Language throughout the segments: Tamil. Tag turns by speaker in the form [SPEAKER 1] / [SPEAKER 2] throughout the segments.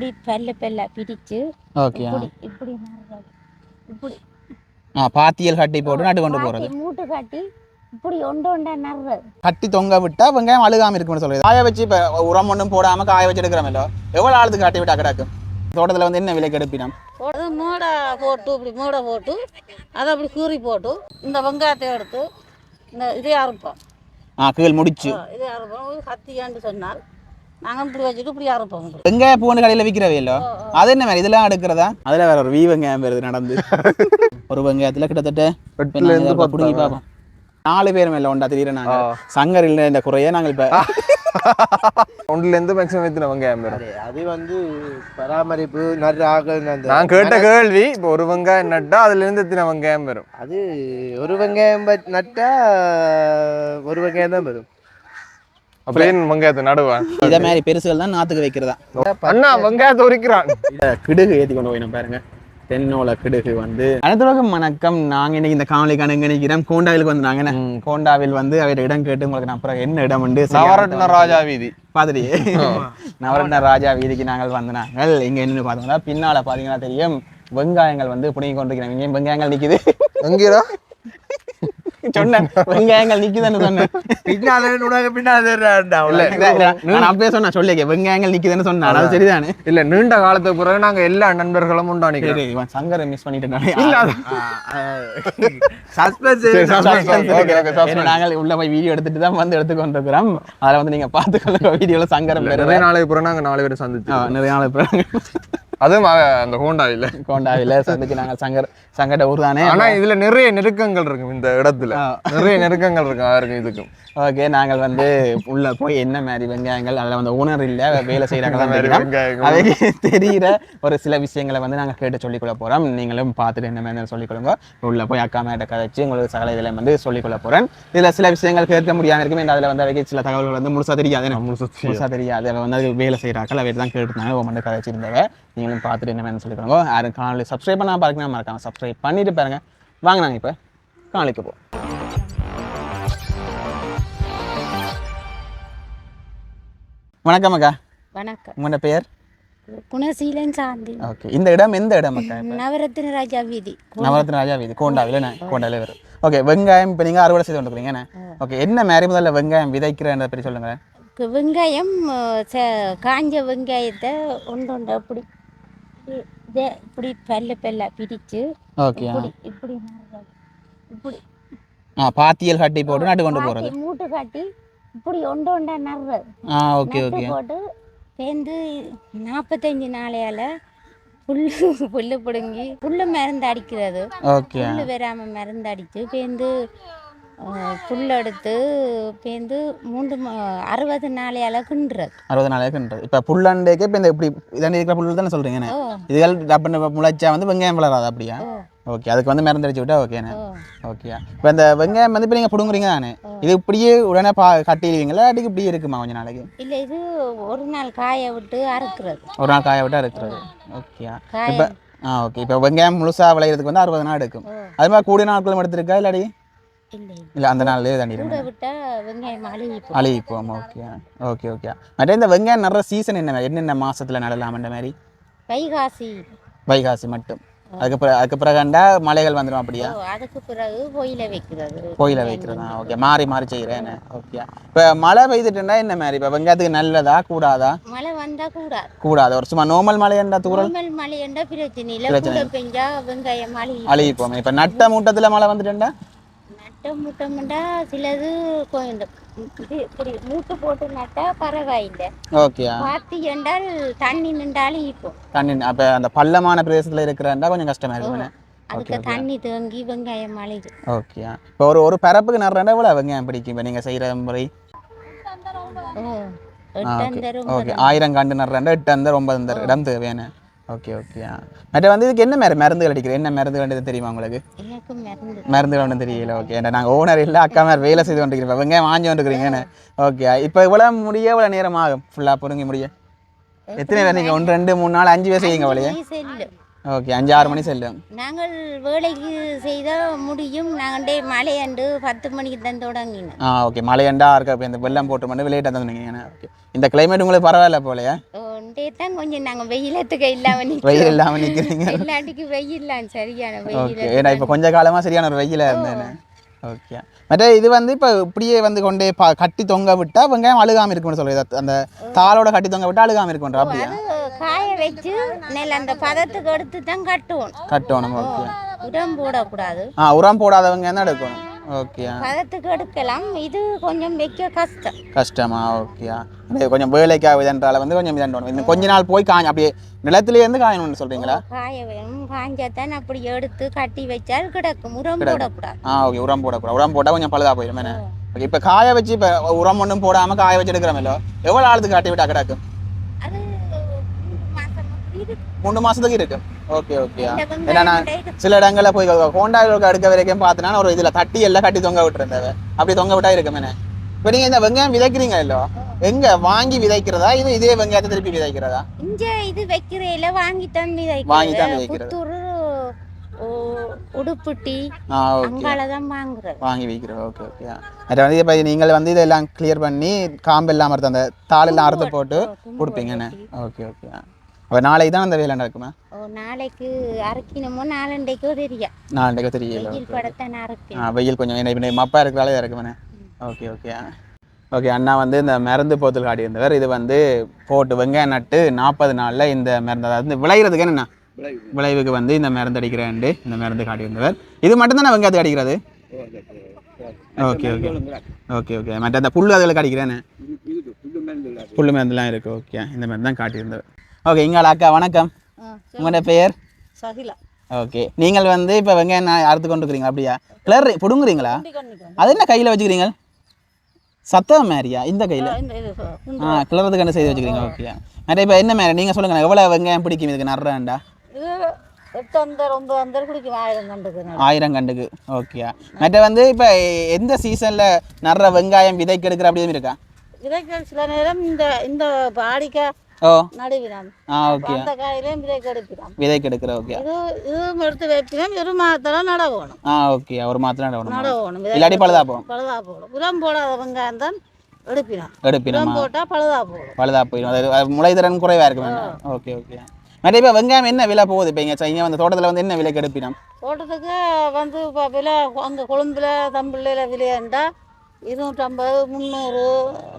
[SPEAKER 1] இப்படி பல்ல பல்ல பிரிச்சு
[SPEAKER 2] ஓகே
[SPEAKER 1] இப்படி இப்படி
[SPEAKER 2] ஆ பாத்தியல் கட்டி போட்டு நட்டு கொண்டு
[SPEAKER 1] காட்டி மூட்டு காட்டி இப்படி ஒன்று ஒன்றா நடுறது.
[SPEAKER 2] கட்டி தொங்க விட்டா வெங்காயம் அழுகாம இருக்கும்னு சொல்லுது. காய வச்சு இப்போ உரம் ஒன்றும் போடாம காய வச்சு எடுக்கிறோமല്ലോ எவ்வளோ ஆளுக்கு கட்டி விட்டா கிடக்கும் தோட்டத்தில் வந்து என்ன விலைக்கு எடுப்பினோம்?
[SPEAKER 3] அது மூடை போட்டு இப்படி மூடை போட்டு அதை அப்படி கீறி போட்டு இந்த வெங்காயத்தை எடுத்து இந்த இதே அறுப்போம்.
[SPEAKER 2] ஆ கீழ் முடிச்சு.
[SPEAKER 3] இதே அறுப்போம். கத்தியான்னு சொன்னால் நாங்கள் இப்படி வச்சுட்டு இப்படி அறுப்போம்.
[SPEAKER 2] வெங்காய பூண்டு கடையில் விற்கிறவே இல்லோ அது என்ன மாதிரி? இதெல்லாம் எடுக்கிறதா? அதில் வேற ஒரு வீ வெங்காயம் வருது நடந்து. ஒரு வெங்காயத்தில் கிட்டத்தட்ட பிடுங்கி பார்ப்போம். நாலு பேர் மேல ஒண்டா திடீர்னு நாங்க? சங்கர் இல்லை இந்த குறைய நாங்கள் இப்போ
[SPEAKER 4] ஒன்றுல இருந்து மேக்ஸிமம் எத்தனை வெங்காயம்
[SPEAKER 5] அது வந்து பராமரிப்பு
[SPEAKER 4] நான் கேட்ட கேள்வி இப்போ ஒரு வெங்காயம் நட்டா அதுல இருந்து எத்தனை வெங்காயம் வரும்?
[SPEAKER 5] அது ஒரு வெங்காயம் நட்டா ஒரு வெங்காயம் தான் வரும்.
[SPEAKER 4] அப்படியே வெங்காயத்தை நடுவான்
[SPEAKER 2] இதை மாதிரி பெருசுகள் தான் நாத்துக்கு வைக்கிறதா?
[SPEAKER 4] அண்ணா வெங்காயத்தை உரிக்கிறான்.
[SPEAKER 2] கிடுகு ஏற்றி கொண்டு போயிடும் பாருங்க. தென்னோல கிடுகு வந்து அனைத்துலகம் வணக்கம். நாங்க இன்னைக்கு இந்த காணொலிக்கான எங்க நிற்கிறோம் கோண்டாவிலுக்கு வந்து நாங்க கோண்டாவில் வந்து அவர் இடம் கேட்டு உங்களுக்கு நான் அப்புறம் என்ன இடம் உண்டு
[SPEAKER 4] நவரத்ன ராஜா வீதி.
[SPEAKER 2] பாத்துட்டியே நவரத்ன ராஜா வீதிக்கு நாங்கள் வந்து நாங்கள் இங்க என்ன பார்த்தோம்னா பின்னால பாத்தீங்கன்னா தெரியும். வெங்காயங்கள் வந்து புடுங்கி கொண்டிருக்கிறோம் இங்கே வெங்காயங்கள் நிக்குது.
[SPEAKER 4] எங்கேடா?
[SPEAKER 2] சொன்னேன். வெங்காயங்கள் நிக்குதுன்னு சொன்னேன்.
[SPEAKER 5] பின்னால உனக்கு பின்னால
[SPEAKER 2] இல்ல, இல்ல, நான் அப்பயே சொன்னேன் சொல்லிக்க வெங்காயங்கள் நிக்குதுன்னு சொன்னேன். அது சரிதானே?
[SPEAKER 4] இல்ல நீண்ட காலத்துக்கு பிறகு நாங்க எல்லா நண்பர்களும் உண்டானிக்கிறோம்
[SPEAKER 2] சரி இவன் சங்கரை மிஸ் பண்ணிட்டேன்
[SPEAKER 4] இல்ல
[SPEAKER 5] சஸ்பென்ஸ்
[SPEAKER 2] நாங்கள் உள்ள போய் வீடியோ எடுத்துட்டு தான் வந்து எடுத்துக்கொண்டிருக்கிறோம் அதில் வந்து நீங்க பார்த்துக்கொள்ளுங்க வீடியோல சங்கரம்
[SPEAKER 4] நிறைய நாளைக்கு பிறகு நாங்க நாலு பேரும் சந்திச்சு
[SPEAKER 2] நிறைய நாள் பிறகு.
[SPEAKER 4] அதுவும் அந்த ஹோண்டாவில
[SPEAKER 2] கோண்டாவில சந்திச்சு நாங்கள் சங்கர் சங்கட ஊர் தானே
[SPEAKER 4] ஆனா இதுல நிறைய நெருக்கங்கள் இருக்கும் இந்த இடத்துல. நிறைய நெருக்கங்கள் இருக்கும் அவருக்கும் இதுக்கும்.
[SPEAKER 2] ஓகே நாங்கள் வந்து உள்ள போய் என்ன மாதிரி வெங்காயங்கள் அதில் வந்து ஓனர் இல்லை வேலை செய்கிறாங்க
[SPEAKER 4] வெங்காயங்கள்.
[SPEAKER 2] அவைக்கு தெரிகிற ஒரு சில விஷயங்களை வந்து நாங்கள் கேட்டு சொல்லிக்கொள்ள போகிறோம் நீங்களும் பார்த்துட்டு என்ன மாதிரி சொல்லிக்கொள்ளுங்க. உள்ள போய் அக்கா மேட்ட கதைச்சு உங்களுக்கு சகல இதில் வந்து சொல்லிக்கொள்ள போகிறேன் இதில் சில விஷயங்கள் கேட்க முடியாம இருக்கும். அதில் வந்து அவைக்கு சில தகவல்கள் வந்து முழுசா தெரியாது.
[SPEAKER 4] முழுசா தெரியாது.
[SPEAKER 2] அதில் வந்து வேலை செய்கிறாக்கள் அவை தான் கேட்டுருந்தாங்க. மண்டை கதைச்சிருந்தவ. நீங்களும் பார்த்துட்டு என்ன மாதிரி சொல்லிக்கொள்ளுங்க யாரும் காணொலி சப்ஸ்கிரைப் பண்ணால் பாருங்க மறக்காம சப்ஸ்கிரைப் பண்ணிட்டு பாருங்க. வாங்க நாங்கள் இப்போ காணொலிக்கு போ வணக்கம் அக்கா.
[SPEAKER 1] வணக்கம்.
[SPEAKER 2] உங்களோட பெயர்?
[SPEAKER 1] குணசீலன் சாந்தி.
[SPEAKER 2] ஓகே இந்த இடம் எந்த இடம் அக்கா
[SPEAKER 1] நவரத்தின ராஜா வீதி.
[SPEAKER 2] நவரத்ன ராஜா வீதி கோண்டாவில் என்ன? கோண்டாவில் வரும். ஓகே வெங்காயம் இப்போ நீங்கள் அறுவடை செய்து கொண்டுக்கிறீங்க என்ன? ஓகே என்ன மாதிரி முதல்ல வெங்காயம் விதைக்கிறத பற்றி சொல்லுங்க
[SPEAKER 1] வெங்காயம் காஞ்ச வெங்காயத்தை ஒன்று ஒன்று அப்படி இதே இப்படி பல்ல பல்ல பிரிச்சு
[SPEAKER 2] ஓகே
[SPEAKER 1] இப்படி இப்படி
[SPEAKER 2] ஆ பாத்தியல் கட்டி போட்டு நட்டு கொண்டு
[SPEAKER 1] காட்டி மூட்டு காட்டி இப்படி ஒன்று ஒன்றா நடுறது.
[SPEAKER 2] ஆ ஓகே ஓகே.
[SPEAKER 1] போட்டு சேர்ந்து நாற்பத்தஞ்சு நாளையால புல்லு புல்லு பிடுங்கி புல்லு மருந்து அடிக்கிறது. புல்லு வராம மருந்து அடிச்சு பேந்து புல் எடுத்து பேந்து மூன்று அறுபது நாளையால கிண்டுறது
[SPEAKER 2] அறுபது நாளைக்குன்றது இப்போ புல்லாண்டேக்கு இப்போ இந்த இப்படி இதாண்டி இருக்கிற புல்லு தானே சொல்கிறீங்க இதுகள் டப்புன்னு முளைச்சா வந்து வெங்காயம் வளராது அப்படியா? ஓகே அதுக்கு வந்து மருந்து அடிச்சு விட்டா ஓகேண்ணே ஓகே இப்போ இந்த வெங்காயம் வந்து இப்போ நீங்கள் பிடுங்குறீங்க தானே? இது இப்படியே உடனே பா கட்டிடுவீங்களா அடிக்கு இப்படியே இருக்குமா கொஞ்ச நாளைக்கு?
[SPEAKER 1] இல்லை இது ஒரு நாள் காய விட்டு அறுக்கிறது.
[SPEAKER 2] ஒரு நாள் காய விட்டா இருக்கிறது ஓகே இப்போ ஆ ஓகே. இப்போ வெங்காயம் முழுசாக விளையிறதுக்கு வந்து அறுபது நாள் எடுக்கும். அது மாதிரி கூடிய நாட்களும் எடுத்திருக்கா இல்லாடி
[SPEAKER 1] இல்லை
[SPEAKER 2] அந்த நாள்லேயே
[SPEAKER 1] விட்டா வெங்காயம் அழுகி போகும்.
[SPEAKER 2] ஓகே. Okay okay. மற்ற இந்த வெங்காயம் நடுற சீசன் என்ன என்னென்ன மாசத்துல நடலாம்ன்ற மாதிரி?
[SPEAKER 1] வைகாசி.
[SPEAKER 2] வைகாசி மட்டும். அதுக்கு பிறகு அதுக்கு பிறகுண்டா மலைகள் வந்துடும் அப்படியா?
[SPEAKER 1] அதுக்கு பிறகு பொயில வைக்கிறது.
[SPEAKER 2] கோயிலை வைக்கிறதா? ஓகே மாறி மாறி செய்கிறேன் ஓகே. இப்போ மழை பெய்துட்டுண்டா என்ன மாதிரி இப்போ வெங்காயத்துக்கு நல்லதா கூடாதா?
[SPEAKER 1] மழை வந்தா கூடாது.
[SPEAKER 2] கூடாது. ஒரு சும்மா நார்மல் மழையண்டா தூரல்
[SPEAKER 1] நார்மல் மழை என்றா பிரச்சனை இல்லை. கூட பெஞ்சா வெங்காயம் அழுகி
[SPEAKER 2] அழுகி போமே இப்போ நட்ட மூட்டத்தில் மழை வந்துட்டுண்டா?
[SPEAKER 1] நட்ட முட்டமுண்டா சிலது கொஞ்சம் இது மூட்டு போட்டு நட்டா பரவாயில்லை.
[SPEAKER 2] ஓகே.
[SPEAKER 1] பாத்தி என்றால் தண்ணி நின்றாலும் இப்போ
[SPEAKER 2] தண்ணி அப்போ அந்த பள்ளமான பிரதேசத்தில் இருக்கிறண்டா கொஞ்சம் கஷ்டமா இருக்குமே
[SPEAKER 1] அதுக்கு தண்ணி தேங்கி வெங்காயம் அழுது
[SPEAKER 2] ஓகே. இப்போ ஒரு ஒரு பரப்புக்கு நடுறேன்டா இவ்வளோ வெங்காயம் பிடிக்கும்? இப்போ நீங்கள் செய்கிற முறை? ஓகே. ஆயிரம் கண்டு நடுறேன்டா எட்டு அந்த ஒன்பது இடம் தேவையான ஓகே ஓகே மற்ற வந்து இதுக்கு என்ன மாதிரி மருந்துகள் அடிக்கிறேன் என்ன மருந்து வேண்டியது தெரியுமா உங்களுக்கு? மருந்துகள். ஒன்றும் தெரியல ஓகே ஏன்னா நாங்கள் ஓனர் இல்லை அக்கா மாதிரி வேலை செய்து கொண்டிருக்கிறோம். வெங்காயம் வாங்கி கொண்டிருக்கிறீங்கன்னு ஓகே இப்போ இவ்வளோ முடிய இவ்வளோ நேரம் ஆகும். ஃபுல்லாக பொறுங்கி முடிய. எத்தனை பேர் நீங்கள் ஒன்று ரெண்டு மூணு நாலு அஞ்சு பேர் செய்யுங்க வழியே ஓகே அஞ்சு ஆறு மணி செல்லும்
[SPEAKER 1] நாங்கள் வேலைக்கு செய்தால் முடியும். நாங்கள் மழையாண்டு பத்து மணிக்கு தான் தொடங்கினோம்.
[SPEAKER 2] ஆ ஓகே. மழையண்டா இருக்க? இந்த வெள்ளம் போட்டு மட்டும் விளையாட்டு தந்துனீங்க. ஓகே. இந்த கிளைமேட் உங்களுக்கு பரவாயில்ல போலையா?
[SPEAKER 1] இன்றைய தான் கொஞ்சம் நாங்க வெயிலத்துக்கு இல்லாம
[SPEAKER 2] வெயில் இல்லாமல் நிற்கிறீங்க
[SPEAKER 1] எல்லாட்டிக்கு வெயில்லாம் சரியான
[SPEAKER 2] ஓகே.
[SPEAKER 1] வெயில்
[SPEAKER 2] ஏன்னா இப்போ கொஞ்ச காலமாக சரியான ஒரு வெயிலாக இருந்தேன். ஓகே. மற்ற இது வந்து இப்போ இப்படியே வந்து கொண்டே பா கட்டி தொங்க விட்டா வெங்காயம் அழுகாமல் இருக்கும்னு சொல்லுது அந்த தாளோட கட்டி தொங்க விட்டா அழுகாமல் இருக்கும்ன்ற அப்படியா?
[SPEAKER 1] காய வச்சு நெல் அந்த பதத்துக்கு எடுத்து தான் கட்டுவோம்
[SPEAKER 2] கட்டணும் ஓகே
[SPEAKER 1] உரம் போடக்கூடாது.
[SPEAKER 2] ஆ உரம் போடாதவங்க தான் எடுக்கணும்? ஓகே
[SPEAKER 1] பதத்துக்கு எடுக்கலாம். இது கொஞ்சம் வைக்க கஷ்டம்.
[SPEAKER 2] கஷ்டமா? ஓகேயா இது கொஞ்சம் வேலைக்காக இதன்றால வந்து கொஞ்சம் இதண்டணும் இன்னும் கொஞ்ச நாள் போய் காய் அப்படியே நிலத்திலே இருந்து காயணும்னு சொல்றீங்களா?
[SPEAKER 1] காய வேணும். காஞ்சாதான் அப்படி எடுத்து கட்டி வச்சால் கிடக்கும். உரம் போடக்கூடாது.
[SPEAKER 2] ஆ ஓகே உரம் போடக்கூடாது. உரம் போட்டால் கொஞ்சம் பழுதா போயிடும் என்ன? ஓகே இப்போ காய வச்சு இப்போ உரம் ஒன்றும் போடாமல் காய வச்சு எடுக்கிறோமല്ലോ எவ்வளோ ஆளுக்கு காட்டி விட்டா கிடக்கும்
[SPEAKER 1] அது மாசம் அப்படி இருக்கு.
[SPEAKER 2] மூணு மாசத்துக்கு இருக்கு ஓகே
[SPEAKER 1] வெங்காயம்
[SPEAKER 2] ஏன்னா நான். சில இடங்களில் போய் ஹோண்டாவில் அடுக்க வரைக்கும் பார்த்தனா ஒரு இதில் தட்டி எல்லாம் கட்டி தொங்க விட்டுருந்தவ அப்படி தொங்க விட்டா இருக்குமே இப்போ நீங்கள் இந்த வெங்காயம் விதைக்கிறீங்க இல்லோ எங்க வாங்கி விதைக்கிறதா இது இதே வெங்காயத்தை திருப்பி விதைக்கிறதா
[SPEAKER 1] இங்க இது வைக்கிறேல வாங்கித்தான்
[SPEAKER 2] வாங்கித்தான்
[SPEAKER 1] விதைக்கிறது
[SPEAKER 2] விதைக்கிறது.
[SPEAKER 1] புத்தூர் உ- உடுப்புட்டி
[SPEAKER 2] ஓகே
[SPEAKER 1] அங்காலதான் வாங்குறது
[SPEAKER 2] வாங்கி வைக்கிறோம் ஓகே ஓகே மற்ற வந்து இப்போ நீங்கள் வந்து இதெல்லாம் கிளியர் பண்ணி காம்பு எல்லாம் அறுத்து அந்த தாள் எல்லாம் அறுத்து போட்டு கொடுப்பீங்கண்ணே ஓகே ஓகே அப்போ நாளைக்கு தான் அந்த வேலை நடக்குமா?
[SPEAKER 1] ஓ நாளைக்கு அரைக்கணுமோ நாலண்டைக்கோ தெரியும்
[SPEAKER 2] நாளைக்கு தெரியல.
[SPEAKER 1] வெயில் படத்தை நான் அரைக்கணும்
[SPEAKER 2] ஆ வெயில் கொஞ்சம் என்ன இப்போ மப்பா இருக்கிறாலே இருக்குமாண்ணே ஓகே ஓகே. ஓகே அண்ணா வந்து இந்த மருந்து போத்தல் காட்டி இருந்தவர். இது வந்து போட்டு வெங்காயம் நட்டு நாற்பது நாளில் இந்த மருந்து அதாவது விளையிறதுக்கு என்னண்ணா? விளைவுக்கு வந்து இந்த மருந்து அடிக்கிறேன்ட்டு இந்த மருந்து காட்டி இருந்தவர். இது மட்டும் தானே வெங்காயத்துக்கு அடிக்கிறது? Okay okay. Okay okay. மற்ற அந்த புல் அதுகளுக்கு அடிக்கிறேன்னு புல் மருந்துலாம் இருக்குது ஓகே. இந்த மாதிரி தான் காட்டியிருந்தவர் ஓகே இங்கே அக்கா வணக்கம். உங்களோட பெயர்?
[SPEAKER 3] சகிலா.
[SPEAKER 2] ஓகே நீங்கள் வந்து இப்போ வெங்காயம் நான் அறுத்து கொண்டு இருக்கிறீங்களா? அப்படியா? கிளறி பிடுங்குறீங்களா? அது என்ன கையில் வச்சுக்கிறீங்க சத்தம் மாதிரியா? இந்த கையில்? ஆ கிளறதுக்கு என்ன செய்து வச்சுக்கிறீங்க? ஓகே நிறைய இப்போ என்ன மாதிரி? நீங்கள் சொல்லுங்கள் எவ்வளோ வெங்காயம் பிடிக்கும் இதுக்கு? நடுறாண்டா
[SPEAKER 3] ஆயிரம் கண்டுக்கு
[SPEAKER 2] ஓகே மற்ற வந்து இப்போ எந்த சீசனில் நடுற வெங்காயம் விதைக்கு எடுக்கிற அப்படி எதுவும் இருக்கா?
[SPEAKER 3] விதைக்க சில நேரம் இந்த இந்த பாடிக்கா
[SPEAKER 2] ஓ.
[SPEAKER 3] நடுவினான்
[SPEAKER 2] ஆ ஓகே.
[SPEAKER 3] அந்த காயிலையும் விதைக்க எடுப்பினான்
[SPEAKER 2] விதைக்கு எடுக்கிற ஓகே.
[SPEAKER 3] இது இதுவும் எடுத்து வைப்பினோம் ஒரு மாதத்தெல்லாம் நட வேணும்
[SPEAKER 2] ஆ ஓகே. ஒரு மாத்திரம்
[SPEAKER 3] நட
[SPEAKER 2] நடணும்
[SPEAKER 3] வேணும்
[SPEAKER 2] இல்லாட்டி பழுதா போகும்.
[SPEAKER 3] பழுதா போடும் உரம் போடாத வெங்காயம் தான்
[SPEAKER 2] எடுப்பினமா?
[SPEAKER 3] உரம் போட்டால் பழுதா போடும்
[SPEAKER 2] பழுதா போயிடும். அது அது முளைத்திறன் குறைவாக இருக்கும் ஓகே வெங்காயம் என்ன விலை போகுது? இப்போ இங்கே இங்கே வந்து தோட்டத்தில் வந்து என்ன விலைக்கு எடுப்பினோம்?
[SPEAKER 3] தோட்டத்துக்கு வந்து இப்போ விலை அங்கே கொழும்புல தம்பிள்ளையில் விலையாண்டா இருநூற்றம்பது முந்நூறு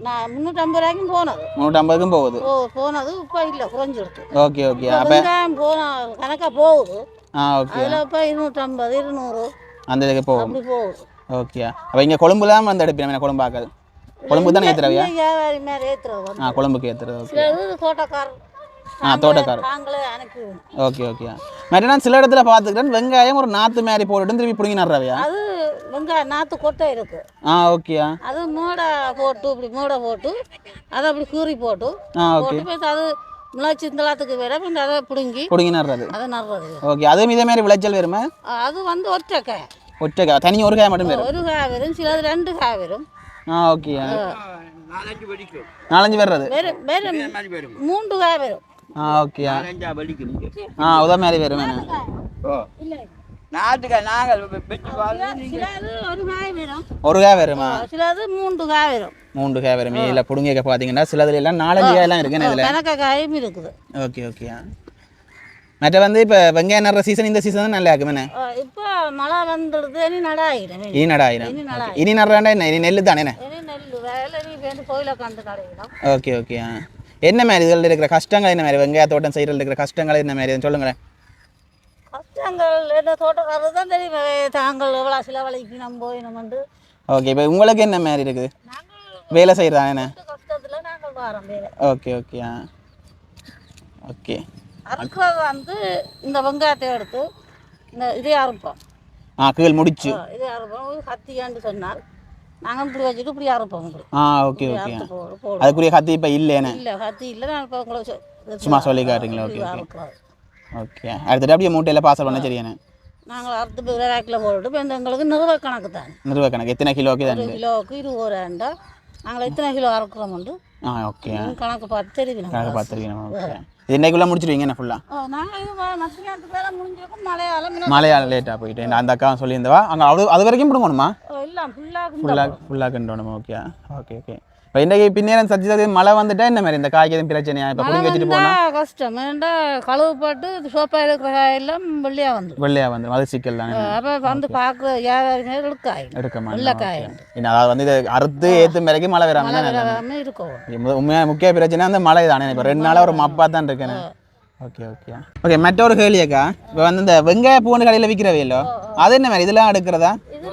[SPEAKER 3] நான் முந்நூற்றம்பது ரூபாய்க்கும் போனது.
[SPEAKER 2] முந்நூற்றம்பதுக்கும் போகுது.
[SPEAKER 3] ஓ போனது இப்போ இல்லை குறைஞ்சிருச்சு
[SPEAKER 2] ஓகே ஓகே. அப்போ
[SPEAKER 3] போன கணக்காக போகுது.
[SPEAKER 2] ஆ ஓகே.
[SPEAKER 3] அதில் இப்போ இருநூற்றம்பது இருநூறு.
[SPEAKER 2] அந்த இதுக்கு போகும்
[SPEAKER 3] அப்படி போகுது.
[SPEAKER 2] ஓகே. அப்போ இங்கே கொழும்புலாம் வந்து எடுப்பினோம் என்ன கொழும்பாக்காது கொழும்பு தானே ஏற்றுறவையா
[SPEAKER 3] வியாபாரி மாதிரி ஏற்றுறது
[SPEAKER 2] ஆ கொழும்புக்கு ஏற்றுறது ஓகே.
[SPEAKER 3] தோட்டக்காரர்.
[SPEAKER 2] ஆ தோட்டக்காரர்.
[SPEAKER 3] நாங்களே அனுப்பி
[SPEAKER 2] ஓகே ஓகே. மற்ற நான் சில இடத்துல பார்த்துக்கிறேன் வெங்காயம் ஒரு நாற்று மாதிரி போட்டுட்டு திருப்பி பிடுங்கி நடுறவையா?
[SPEAKER 3] அது வெங்காயம் நாற்று கொட்டை இருக்கு.
[SPEAKER 2] ஆ ஓகேயா
[SPEAKER 3] அது மூடை போட்டு இப்படி மூடை போட்டு அதை அப்படி கீறி போட்டு
[SPEAKER 2] ஆ ஓகே.
[SPEAKER 3] போட்டு போய் அது முளைச்சி இந்தளத்துக்கு வேற அதை பிடுங்கி
[SPEAKER 2] பிடுங்கி நடுறது.
[SPEAKER 3] அதை நடுறது.
[SPEAKER 2] ஓகே. அதுவும் இதே மாதிரி விளைச்சல் வருமா?
[SPEAKER 3] அது வந்து ஒற்றை காய்
[SPEAKER 2] ஒற்றை காய் தனி ஒரு காய் மட்டும் வரும்.
[SPEAKER 3] ஒரு காய் வரும் சிலது ரெண்டு காய் வரும்.
[SPEAKER 2] ஆ ஓகேயா நாலஞ்சு வர்றது.
[SPEAKER 3] வேறு வேறு மூன்று காய் வரும்.
[SPEAKER 2] ஆ ஓகேயா ஆ உதா மாதிரி வரும். வேணும்
[SPEAKER 3] சிலது ஒரு காய் வரும்.
[SPEAKER 2] ஒரு காய் வருமா?
[SPEAKER 3] சிலது மூன்று காய் வரும்.
[SPEAKER 2] மூன்று காய் வரும். இல்லை பிடுங்க பார்த்தீங்கன்னா சிலதுல எல்லாம் நாலஞ்சு காயெல்லாம் இருக்குன்னு இதில்?
[SPEAKER 3] கணக்க காயும் இருக்குது.
[SPEAKER 2] ஓகே ஓகேயா மற்ற வந்து இப்போ வெங்காயம் நடுற சீசன் இந்த சீசன் தான் நல்லா இருக்குமே
[SPEAKER 3] இப்போ மழை வந்துடுது இனி நடாயிடும்
[SPEAKER 2] இனி. நடாயிரம்
[SPEAKER 3] இனி நடாயிடும்.
[SPEAKER 2] இனி நடுறாண்டா என்ன? இனி நெல் தானே ஓகே ஓகே என்ன மாதிரி இதில் இருக்கிற கஷ்டங்கள் என்ன மாதிரி? வெங்காய தோட்டம் செய்கிறதுல இருக்கிற கஷ்டங்கள் என்ன மாதிரி? சொல்லுங்களேன்.
[SPEAKER 3] கஷ்டங்கள் என்ன தோட்டக்காரர் தான் தெரியும் தாங்கள் எவ்வளோ செலவழிக்கு நம்ம போய் நம்ம வந்து
[SPEAKER 2] ஓகே இப்போ உங்களுக்கு என்ன மாதிரி இருக்குது? வேலை செய்கிறதா என்ன?
[SPEAKER 3] கஷ்டத்தில் நாங்கள் வரோம் வேலை.
[SPEAKER 2] ஓகே ஓகே ஆ. ஓகே
[SPEAKER 3] அறுக்கிறது வந்து இந்த வெங்காயத்தை எடுத்து இந்த இதே அறுப்போம்.
[SPEAKER 2] ஆ கீழ் முடிச்சு.
[SPEAKER 3] இதே அறுப்போம். கத்தியான்னு சொன்னால் நாங்கள் இப்படி வச்சுட்டு இப்படி அறுப்போம்
[SPEAKER 2] ஆ ஓகே ஓகே அதுக்குரிய கத்தி இப்போ இல்லைன்னு?
[SPEAKER 3] இல்லை கத்தி இல்லை நான் இப்போ உங்களை
[SPEAKER 2] சும்மா சொல்லி காட்டுறீங்களா? Okay okay okay. அடுத்துட்டு அப்படியே மூட்டையில் பார்சல் பண்ண சரியானே?
[SPEAKER 3] நாங்கள் அறுத்து போய் ரேக்கில் போட்டுட்டு இப்போ எங்களுக்கு நிறுவ கணக்கு தான்.
[SPEAKER 2] நிறுவ கணக்கு. எத்தனை கிலோக்கு தான்
[SPEAKER 3] கிலோவுக்கு இருபது ரூபாண்டா நாங்கள் எத்தனை கிலோ அறுக்கிறோம்ண்டு
[SPEAKER 2] ஆ ஓகே.
[SPEAKER 3] கணக்கு பார்த்து தெரியும்
[SPEAKER 2] கணக்கு பார்த்துருக்கீங்க ஓகே. இது இன்னைக்குள்ளே முடிச்சிருவீங்க என்ன ஃபுல்லாக
[SPEAKER 3] நாங்கள் இது நசிக்காத்துக்கு வேலை முடிஞ்சிருக்கோம். மழையால
[SPEAKER 2] மலையாள லேட்டாக போயிட்டு. அந்த அக்கா சொல்லியிருந்தவா? அங்கே அவ்வளோ அது வரைக்கும் பிடுங்கணுமா
[SPEAKER 3] இல்லை ஃபுல்லாக
[SPEAKER 2] ஃபுல்லாக ஃபுல்லாக கண்டோணும். ஓகே. Okay okay. இப்போ இன்றைக்கு பின்னேரம் சச்சி மழை வந்துட்டா என்ன மாதிரி? இந்த எதுவும் பிரச்சனையா இப்போ
[SPEAKER 3] மழை
[SPEAKER 2] குடிங்க வச்சுட்டு
[SPEAKER 3] வந்தா
[SPEAKER 2] போனால்
[SPEAKER 3] கஷ்டம். ஏன்டா கழுவுப்பட்டு சோப்பா இருக்கிற காயெல்லாம் வெள்ளையா வந்துடும்
[SPEAKER 2] வெள்ளையா வந்து அது சிக்கல் தானே.
[SPEAKER 3] அப்ப வந்து பார்க்குற யாருமே இழுக்காய்
[SPEAKER 2] எடுக்க மாட்டேன் அதாவது வந்து இது அறுத்து ஏற்றும் வரைக்கும் மழை வராமல்
[SPEAKER 3] இருக்கும்.
[SPEAKER 2] மு- உண்மையா முக்கிய பிரச்சனை அந்த மழை தானே. இப்போ ரெண்டு நாளாக ஒரு மப்பா தான் இருக்கேன். ஓகே ஓகே ஓகே மற்றொரு கேள்வியக்கா இப்போ வந்து இந்த வெங்காய பூண்டு கடையில் விற்கிறவே இல்லோ அது என்ன மாதிரி? இதெல்லாம் எடுக்கிறதா?
[SPEAKER 3] வந்து-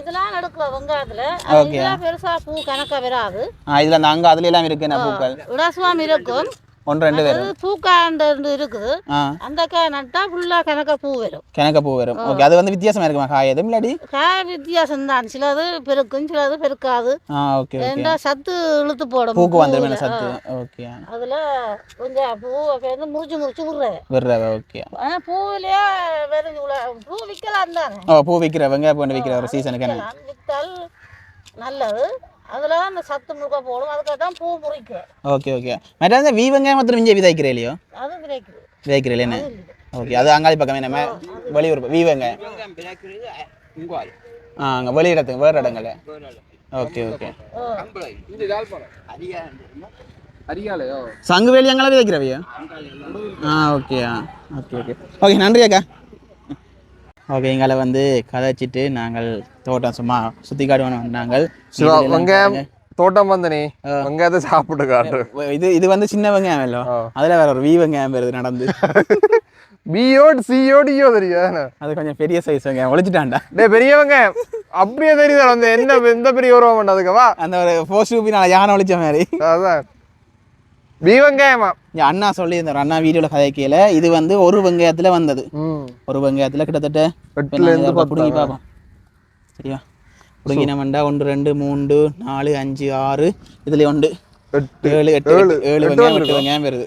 [SPEAKER 3] இதெல்லாம் எடுக்கிற வெங்காயத்துல. இதெல்லாம் பெருசா பூ கணக்கா வராது.
[SPEAKER 2] ஆ இதில் அந்த அங்கே அதுல எல்லாம் இருக்கு என்ன பூக்கள்?
[SPEAKER 3] விடாசுவாமி இருக்கும்.
[SPEAKER 2] ஒன்று ரெண்டு பேர்
[SPEAKER 3] அது பூக்காண்டு இருக்குது அந்த நட்டா ஃபுல்லா கணக்கா பூ வரும்.
[SPEAKER 2] கிணக்க பூ வரும். ஓகே அது வந்து வித்தியாசமா இருக்குமா? காய் எதுவும் இல்லாடி
[SPEAKER 3] காய் வித்தியாசம் தான் சிலது பெருக்கும் சிலது பெருக்காது.
[SPEAKER 2] ஓகே
[SPEAKER 3] ஏண்டா சத்து இழுத்து போடும்.
[SPEAKER 2] பூக்கு
[SPEAKER 3] பூவுல.
[SPEAKER 2] வந்துடும் சத்து. ஓகே
[SPEAKER 3] அதுல கொஞ்சம் பூ வந்து முறிச்சு முறிச்சு விடுறது
[SPEAKER 2] விடுறவ ஓகே
[SPEAKER 3] பூவிலேயே வெறும் பூ விற்கலாம் தானே
[SPEAKER 2] ஓ பூ விற்கிற வெங்காய பூண்டு விற்கிற ஒரு சீசனுக்கு
[SPEAKER 3] நல்லது. அதுல தான் அந்த சத்து முழுக்க போடும். அதுக்காக தான் பூ முறிக்க.
[SPEAKER 2] Okay okay. மற்ற அந்த வீ வெங்காயம் மாத்திரம் இங்கே விதைக்கிற இல்லையோ?
[SPEAKER 3] அது கிடைக்குது
[SPEAKER 2] விதைக்கிற என்ன ஓகே அது அங்காளி பக்கம் என்ன வெளியூர் வீ வெங்காயம். ஆ அங்கே வெளி இடத்துக்கு வேறு இடங்கள்ல. Okay okay. சங்கு வேலி அங்கே விதைக்கிறவையோ? ஆ ஓகே ஆ. Okay okay. ஓகே நன்றி அக்கா. ஓகே எங்களை வந்து கதைச்சிட்டு நாங்கள் தோட்டம் சும்மா சுற்றி காட்டுவோம் நாங்கள்.
[SPEAKER 4] சிவா
[SPEAKER 2] பாருங்க.
[SPEAKER 4] தோட்டம் வந்து நீ வெங்காயத்தை சாப்பிட்டு காட்டு.
[SPEAKER 2] இது இது வந்து சின்ன வெங்காயம் இல்லை. அதில் வேற ஒரு வீ வெங்காயம் வருது நடந்து.
[SPEAKER 4] பியோடு சியோடியோ தெரியாது
[SPEAKER 2] அது கொஞ்சம் பெரிய சைஸ் வெங்காயம். ஒழிச்சிட்டான்டா
[SPEAKER 4] டேய் பெரிய வெங்காயம். அப்படியே தெரியுது? அந்த என்ன எந்த பெரிய உருவம் பண்ணதுக்கவா
[SPEAKER 2] அந்த ஒரு ஃபோர்ஸ் ரூபி நான் யானை ஒழிச்ச மாதிரி.
[SPEAKER 4] அதான். பி வெங்காயமா
[SPEAKER 2] இங்க அண்ணா சொல்லியிருந்தார். அண்ணா வீடியோவில் கதைக்கையில் இது வந்து ஒரு வெங்காயத்தில் வந்தது.
[SPEAKER 4] ம்.
[SPEAKER 2] ஒரு வெங்காயத்தில் கிட்டத்தட்ட பிடுங்கி. பார்ப்போம் சரியா? பிடுங்கினமண்டா ஒன்று ரெண்டு மூன்று நாலு அஞ்சு ஆறு. இதில் ஒன்று.
[SPEAKER 4] எட்டு.
[SPEAKER 2] ஏழு எட்டு
[SPEAKER 4] ஏழு.
[SPEAKER 2] ஏழு வெங்காயம் எட்டு. வெங்காயம் வருது.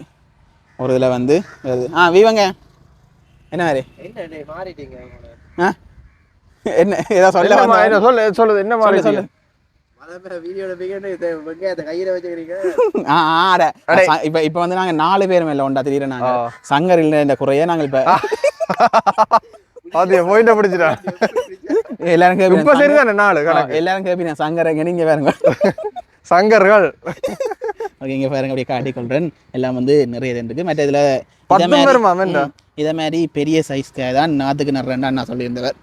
[SPEAKER 2] ஒரு இதில் வந்து வருது. ஆ வீ வெங்காயம் என்ன மாதிரி
[SPEAKER 5] என்ன மாறிட்டீங்க.
[SPEAKER 2] ஆ? என்ன? ஏதோ சொல்ல
[SPEAKER 4] என்ன மா-
[SPEAKER 2] வந்தா?
[SPEAKER 4] என்ன சொல்லு சொல்லு என்ன மாதிரி
[SPEAKER 2] சொல்லு, இப்ப இப்ப வந்து நாங்க நாலு பேர் மேல உண்டா திடீர்னு நாங்க?
[SPEAKER 4] ஆ.
[SPEAKER 2] சங்கர் இல்ல இந்த குறைய நாங்க இப்ப
[SPEAKER 4] அது போயிட்ட பிடிச்சிட்டா?
[SPEAKER 2] எல்லாரும்
[SPEAKER 4] இப்ப
[SPEAKER 2] கேப்பீங்க
[SPEAKER 4] சரிதானே நாலு
[SPEAKER 2] எல்லாரும் கேப்பீங்க. சங்கர் எங்க நீங்க பாருங்க.
[SPEAKER 4] சங்கர்கள்.
[SPEAKER 2] ஓகே இங்க பாருங்க அப்படியே காட்டிக் கொள்றேன். எல்லாம் வந்து நிறைய இது இருக்கு. மற்ற இதுல இத மாதிரி-
[SPEAKER 4] பேருமா
[SPEAKER 2] பெரிய சைஸ் காய் தான் நாத்துக்கு நடுறேன் அண்ணா சொல்லியிருந்தவர்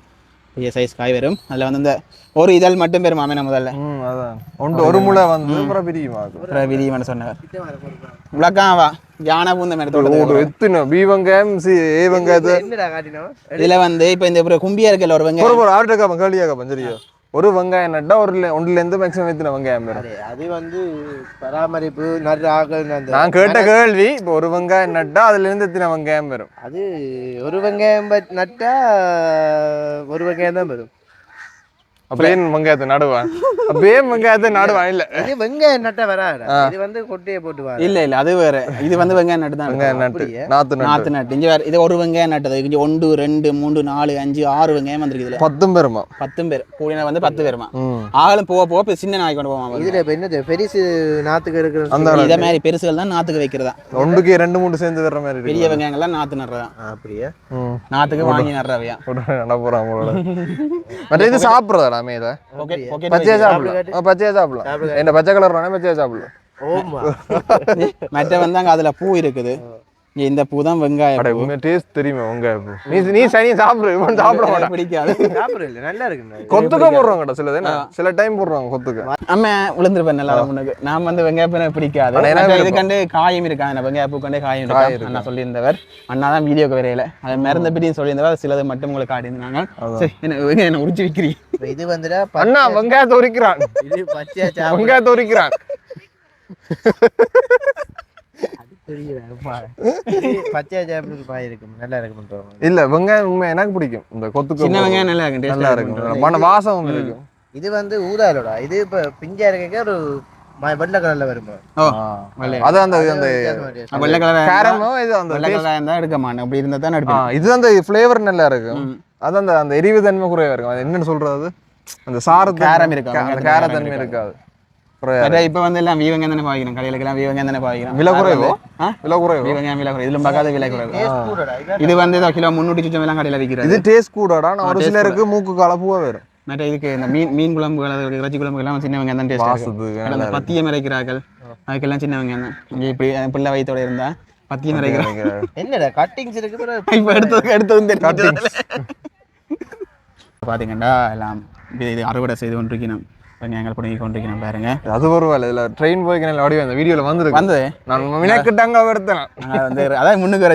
[SPEAKER 2] பெரிய சைஸ் காய் வரும். அதுல வந்து இந்த ஒரு இதழ் மட்டும் பெரும் மாமேன முதல்ல.
[SPEAKER 4] ம் அதான். ஒன்று ஒரு முளை வந்து அப்புறம் பிரியுமா அது.
[SPEAKER 2] அப்புறம் விரிவன் சொன்னவர். விளக்காவா யானை பூந்த மாதிரி
[SPEAKER 4] ஓடு
[SPEAKER 2] தோட்டத்துக்கு
[SPEAKER 4] எத்தனை? பி வெங்காயம் சி ஏ வெங்காயத்தை
[SPEAKER 5] என்னடா காட்டினோம்?
[SPEAKER 2] இதுல வந்து இப்ப இந்த ஒரு கும்பியா இருக்கல ஒரு வெங்காயம்
[SPEAKER 4] ஒரு ஒரு ஆர்டர் காப்பம் கேள்வியா காப்பம் சரியா ஒரு வெங்காயம் நட்டா ஒரு ல- ஒன்றுல இருந்து மேக்ஸிமம் எத்தனை வெங்காயம் வரும்?
[SPEAKER 5] அது வந்து பராமரிப்பு
[SPEAKER 4] நான் கேட்ட கேள்வி இப்போ ஒரு வெங்காயம் நட்டா அதுல இருந்து எத்தனை வெங்காயம் வரும்?
[SPEAKER 5] அது ஒரு வெங்காயம் நட்டா ஒரு வெங்காயம் தான் வரும்.
[SPEAKER 4] அப்ப ஏன் வெங்காயத்தை நடுவான்? அப்ப ஏன் வெங்காயத்தை நடுவான்? இல்ல.
[SPEAKER 5] இது வெங்காயம் நட்டா வராடா இது வந்து கொட்டையை போட்டு வர
[SPEAKER 2] இல்ல இல்ல அது வேற. இது வந்து வெங்காயம் நட்டு தான்
[SPEAKER 4] வெங்காயம். நட்டு.
[SPEAKER 5] அப்படியா?
[SPEAKER 4] நாத்து நட்டு.
[SPEAKER 2] நாத்து நட்டு. இங்க வேற இது ஒரு வெங்காயம் நட்டது. இங்க ஒன்று ரெண்டு மூன்று நாலு அஞ்சு ஆறு வெங்காயம் வந்திருக்கு இதுல.
[SPEAKER 4] பத்தும் பெருமா?
[SPEAKER 2] பத்தும் பேர். கூடின வந்து பத்து பேருமா? ஆகலும் போக போக சின்ன நாய் கொண்டு போவாங்க
[SPEAKER 5] இதுல இப்ப என்னது? பெரிசு நாத்துக்கு இருக்கிற
[SPEAKER 4] அந்த
[SPEAKER 2] இத மாதிரி பெருசுகள் தான் நாத்துக்கு வைக்கிறதா.
[SPEAKER 4] ஒன்றுக்கு ரெண்டு மூணு சேர்ந்து வர்ற மாதிரி
[SPEAKER 2] பெரிய வெங்காயங்கள்லாம் நாத்து நடுறதா.
[SPEAKER 5] அப்படியா?
[SPEAKER 2] நாத்துக்கு வாங்கி நடுறவையா
[SPEAKER 4] அவங்களோட மற்ற இது சாப்பிட்றதாடா
[SPEAKER 2] ஓகே ஓகே
[SPEAKER 4] பச்சையா சாப்பிடலாம் பச்சையா சாப்பிடலாம். என்ன பச்சை கலர் வேணா பச்சையா சாப்பிடலாம்.
[SPEAKER 5] ஓமா
[SPEAKER 2] மற்ற வந்து அங்க அதுல பூ இருக்குது. இந்த பூ தான் வெங்காயம்
[SPEAKER 4] அட
[SPEAKER 2] பூ.
[SPEAKER 4] உங்க டேஸ்ட் தெரியுமா உங்க நீ நீ சனி சாப்பிடு இவன் சாப்பிட மாட்டான்.
[SPEAKER 2] பிடிக்காது.
[SPEAKER 5] சாப்பிடல இல்ல நல்லா இருக்கு
[SPEAKER 4] கொத்துக்க போடுறாங்கடா சில என்ன? சில டைம் போடுறாங்க கொத்துக்க.
[SPEAKER 2] அம்மா விழுந்திருப்பேன் நல்லா முன்னுக்கு. நான் வந்து பிடிக்காது.
[SPEAKER 4] ஆனா எனக்கு
[SPEAKER 2] மற்ற இது. கண்டு காயும் இருக்காங்க நான் வெங்காய பூ கண்டு காயும்
[SPEAKER 4] காய்
[SPEAKER 2] இருக்கா
[SPEAKER 4] இருக்கு.
[SPEAKER 2] அண்ணா சொல்லியிருந்தவர். அண்ணா தான் வீடியோக்கு வரையில. அதை மறந்த பிடியும் சொல்லியிருந்தவர். சிலது மட்டும் உங்களுக்கு காட்டியிருந்தாங்க. சரி என்ன வெங்காயம் என்ன உரிச்சு விற்கிறீ
[SPEAKER 5] இப்ப இது வந்துடா
[SPEAKER 4] அண்ணா வெங்காயத்தை உரிக்கிறான்.
[SPEAKER 5] இது பச்சையா சாப்பிட.
[SPEAKER 4] வெங்காயத்தை உரிக்கிறான். இல்ல வெங்காயம் உண்மை எனக்கு பிடிக்கும். இந்த கொத்துக்க
[SPEAKER 2] சின்ன வெங்காயம் நல்லா இருக்கு
[SPEAKER 4] நல்லா இருக்கும். மன வாசமும் இருக்கும்.
[SPEAKER 5] இது வந்து ஊதாலோடா. இது இப்ப பிஞ்சா இருக்க ஒரு வெள்ளை கலர்ல வருமா.
[SPEAKER 4] அது அந்த அந்த
[SPEAKER 2] வெள்ளை கலர்
[SPEAKER 4] கேரமோ இது அந்த
[SPEAKER 2] வெள்ளை
[SPEAKER 4] taste-
[SPEAKER 2] கலர் இருந்தா எடுக்க மாட்டேன். அப்படி இருந்தா தான்
[SPEAKER 4] ஆ,
[SPEAKER 2] எடுப்பேன்
[SPEAKER 4] இது அந்த ஃப்ளேவர் நல்லா இருக்கும். அது அந்த அந்த எரிவு தன்மை குறைவா இருக்கும். அது என்னன்னு சொல்றது? அந்த சார
[SPEAKER 2] காரம் இருக்காது.
[SPEAKER 4] அந்த கார தன்மை
[SPEAKER 2] இருக்காது. இப்ப வந்து எல்லாம் வீவங்க தானே பாவிக்கிறோம் கடையில எல்லாம் வீவங்க தானே பாவிக்கிறோம்
[SPEAKER 4] விலை குறைவோ? விலை குறைவு.
[SPEAKER 2] வீவங்க விலை குறைவு. இதுல பார்க்காத விலை குறைவு.
[SPEAKER 5] கூடடா இது
[SPEAKER 2] வந்து இதோ கிலோ எல்லாம் கடையில விற்கிறது.
[SPEAKER 4] இது டேஸ்ட் கூடடா. நான் ஒரு
[SPEAKER 2] taste
[SPEAKER 4] சிலருக்கு மூக்கு கலப்புவா வரும்
[SPEAKER 2] மற்ற இதுக்கு இந்த மீன் மீன் குழம்பு இறைச்சி குழம்பு எல்லாம் சின்ன வெங்காயம் தான் டேஸ்ட்
[SPEAKER 4] வாசத்துக்கு
[SPEAKER 2] அந்த
[SPEAKER 4] நல்லா
[SPEAKER 2] பத்தியம் இறைக்கிறார்கள். அதுக்கெல்லாம் சின்ன வெங்காயம் தான். இங்கே இப்படி பிள்ளை வயிற்றோட இருந்தா பத்தியம் இறைக்கிறாங்க.
[SPEAKER 5] என்னடா கட்டிங்ஸ் இருக்கு
[SPEAKER 2] இப்போ எடுத்தது பார்த்தீங்கன்னா எல்லாம் இது அறுவடை செய்து கொண்டிருக்கணும் வெங்காயங்கள் பிடுங்கி கொண்டிருக்கணும் பாருங்க.
[SPEAKER 4] அது பரவாயில்ல இதுல ட்ரெயின் போய்க்கு நல்ல வடிவம் இந்த வீடியோல வந்துருக்கு.
[SPEAKER 2] வந்தது.
[SPEAKER 4] நான் மினக்கிட்டாங்க எடுத்தேன்
[SPEAKER 2] நாங்கள் வந்து அதான் முன்னுக்கு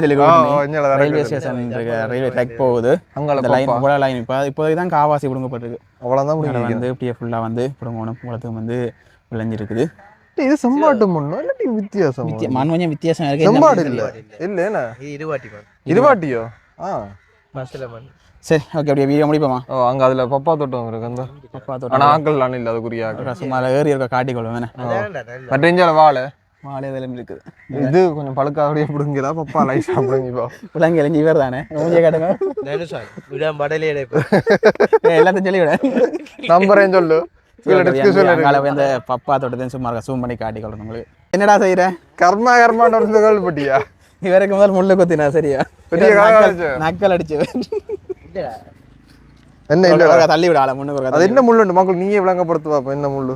[SPEAKER 2] வர சொல்லி ரயில்வே. ஸ்டேஷன் இருக்கு. ரயில்வே ட்ராக் போகுது.
[SPEAKER 4] அங்கால
[SPEAKER 2] இந்த லைன் போல லைன் இப்போ இப்போதைக்கு தான் காவாசி பிடுங்கப்பட்டிருக்கு.
[SPEAKER 4] அவ்வளவுதான்
[SPEAKER 2] அதில்
[SPEAKER 4] முடியும்
[SPEAKER 2] வந்து இப்படியே ஃபுல்லாக வந்து பிடுங்கணும். குளத்துக்கு வந்து விளைஞ்சிருக்குது.
[SPEAKER 4] இது செம்பாட்டு முன்னோ இல்லாட்டி வித்தியாசம்?
[SPEAKER 2] வித்தியா- மண் கொஞ்சம் வித்தியாசம் இருக்கு.
[SPEAKER 4] செம்பாடு இல்ல. இல்ல
[SPEAKER 5] இருவாட்டி
[SPEAKER 4] இருவாட்டியோ? ஆ.
[SPEAKER 5] பஸ்ல மண்.
[SPEAKER 2] சரி ஓகே அப்படியே வீடியோ முடிப்போமா
[SPEAKER 4] ஓ அங்க அதுல பப்பா தோட்டம் இருக்கு அந்த
[SPEAKER 2] அப்பா
[SPEAKER 4] ஆனா ஆக்கள் நான் இல்ல அதுக்குரிய ஆக்கள்
[SPEAKER 2] சும்மா ஏறி இருக்க காட்டிக்கொள்ளும் வேணே
[SPEAKER 4] மற்ற இஞ்சால வாழை
[SPEAKER 2] மாலை இதெல்லாம் இருக்குது
[SPEAKER 4] இது கொஞ்சம் பழுக்காதே பிடுங்கலாம் பப்பா லைஸா பிடுங்கிப்போ
[SPEAKER 2] பிள்ளைங்க எழிஞ்சி இவர் தானே மூஞ்சியை காட்டுங்க
[SPEAKER 5] விடாம படலே
[SPEAKER 2] எல்லாத்தையும் சொல்லி விட
[SPEAKER 4] நம்பரேன் சொல்லு
[SPEAKER 2] இந்த பப்பா தோட்டத்தையும் சும்மா இருக்க ஜூம் பண்ணி காட்டிக்கொள்ளணும் உங்களுக்கு என்னடா செய்யற
[SPEAKER 4] கர்மா கர்மான்னு வந்து கேள்விப்பட்டியா
[SPEAKER 2] இவருக்கு முதல் முள்ளு குத்தினா சரியா
[SPEAKER 4] பெரிய
[SPEAKER 2] நக்கல்- அடிச்சு
[SPEAKER 4] என்ன இல்ல
[SPEAKER 2] தள்ளி விட ஆள முன்னுக்கு ஒரு
[SPEAKER 4] அது என்ன முள்ளு மக்கள் நீயே விளங்கப்படுத்து பாப்போம் என்ன முள்ளு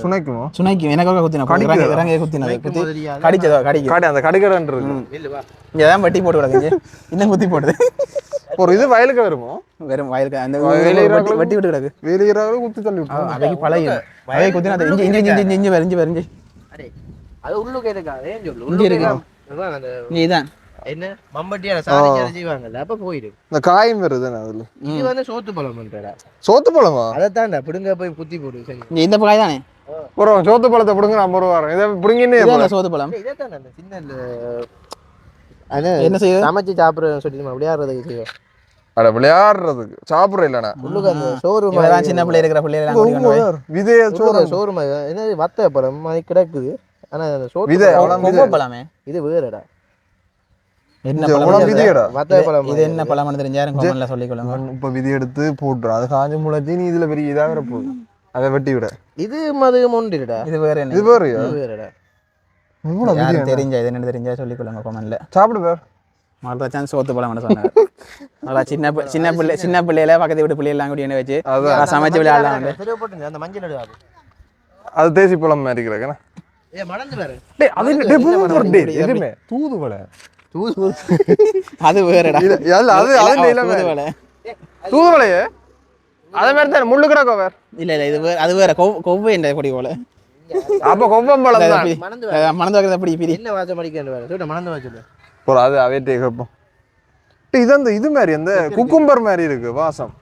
[SPEAKER 4] சுனைக்குமோ
[SPEAKER 2] சுனைக்கு எனக்கு ஒரு குத்தினா
[SPEAKER 4] கடிக்குதா?
[SPEAKER 2] இறங்க இறங்க குத்தினது குத்தி
[SPEAKER 5] மாதிரியா?
[SPEAKER 2] கடிச்சதோ கடிக்கு
[SPEAKER 4] காடி அந்த கடிகடன் இருக்கு
[SPEAKER 5] இல்ல வா
[SPEAKER 2] இங்கே தான் வெட்டி போட்டு இன்னும் குத்தி போடுது
[SPEAKER 4] ஒரு இது வயலுக்கு வருமோ
[SPEAKER 2] வெறும் வயலுக்கு அந்த வெட்டி வெட்டி விட்டு கிடக்கு
[SPEAKER 4] வெளியிறாவது குத்தி தள்ளி.
[SPEAKER 2] அவைக்கு பழகிடும் அவை குத்தினா அது இஞ்சி இஞ்சி இஞ்சி இஞ்சி இஞ்சி வரைஞ்சி வரைஞ்சி
[SPEAKER 5] அது உள்ளுக்கு இருக்கு. என்ன? மம்பட்டியால சாதி செய்வாங்கல்ல அப்ப போயிடும்
[SPEAKER 4] இந்த காயும் வருது என்ன அதுல?
[SPEAKER 5] இது வந்து சோத்து பழம் பண்றடா
[SPEAKER 4] சோத்து பழமா?
[SPEAKER 5] அதைத்தான்டா பிடுங்க போய் குத்தி போடு சரி.
[SPEAKER 2] இந்த பக்காய் தானே?
[SPEAKER 4] ஒரு சோத்து பழத்தை பிடுங்க நான் ஒரு வாரம். இதை பிடுங்கினே
[SPEAKER 2] இதான் அந்த சோத்து பழம்?
[SPEAKER 5] இதைத்தான் அந்த சின்ன
[SPEAKER 2] என்ன செய்யுது?
[SPEAKER 5] சமைச்சு சாப்பிடுறேன்னு சொல்லி நம்ம விளையாடுறதுக்கு செய்வோம்.
[SPEAKER 4] அட விளையாடுறதுக்கு. சாப்பிடுற இல்லைண்ணா.
[SPEAKER 5] உள்ளுக்கு அந்த
[SPEAKER 2] இவதான் சின்ன பிள்ளை இருக்கிற போய்
[SPEAKER 4] விதைய சோறு
[SPEAKER 5] மாதிரி என்னது வத்த பழம் மாதிரி கிடக்குது. ஆனா அந்த சோறு
[SPEAKER 4] விதை,
[SPEAKER 5] பழமே? இது வேறடா.
[SPEAKER 2] என்ன
[SPEAKER 4] இது
[SPEAKER 2] பழம்
[SPEAKER 4] விதையடா?
[SPEAKER 5] பழம்
[SPEAKER 2] இது என்ன பழம்னு தெரிஞ்சாரும் கொமன்ல சொல்லிக்கொள்ளுங்க
[SPEAKER 4] இப்ப விதி எடுத்து போட்டுரும் அது காஞ்ச முளைச்சி நீ இதுல பெரிய இதா வர போகுது. அதை வெட்டி விட.
[SPEAKER 5] இது மது ஒன்றுடா
[SPEAKER 2] இது வேற என்ன?
[SPEAKER 4] இது பாருயா
[SPEAKER 5] இது வேறடா.
[SPEAKER 4] இவ்வளவு விதி
[SPEAKER 2] யாரும் தெரிஞ்சா இது என்ன தெரிஞ்சா சொல்லிக்கொள்ளுங்க கொமன்ல
[SPEAKER 4] சாப்பிடு பேர்.
[SPEAKER 2] மறுதாச்சான் சோத்து பழம்னு சொன்னார். அதான் சின்ன சின்ன பிள்ளை சின்ன பிள்ளையில பக்கத்து வீட்டு பிள்ளைலாம் கூட்டி என்ன வச்சு சமைச்சு விளையாடலாம்
[SPEAKER 5] அந்த மஞ்சள்
[SPEAKER 4] அது. தேசி பழம் மாதிரி இருக்கிறேன்
[SPEAKER 5] ஏ மணந்து வேற
[SPEAKER 4] டேய் அது தூதுவளை
[SPEAKER 2] அது வேறடா
[SPEAKER 4] அது அது
[SPEAKER 2] தூதுவளை.
[SPEAKER 4] தூதுவளையே அதே மாதிரி தான் முள்ளு கிடக்கோ வேற
[SPEAKER 2] இல்ல இல்ல இது வேற அது வேற கொவ் கொவ்வு என்ற கொடி போல
[SPEAKER 4] அப்ப கொம்பம் பழம் தான்
[SPEAKER 5] மணந்து
[SPEAKER 2] வைக்கிறது அப்படி பிரி
[SPEAKER 5] என்ன வாசம் அடிக்கன்னு வேற சொல்லிட்டு மணந்து வச்சுடு
[SPEAKER 4] ஒரு அது அவையட்டே கேட்போம் டேய், இது அந்த இது மாதிரி அந்த குக்கும்பர் மாதிரி இருக்கு வாசம்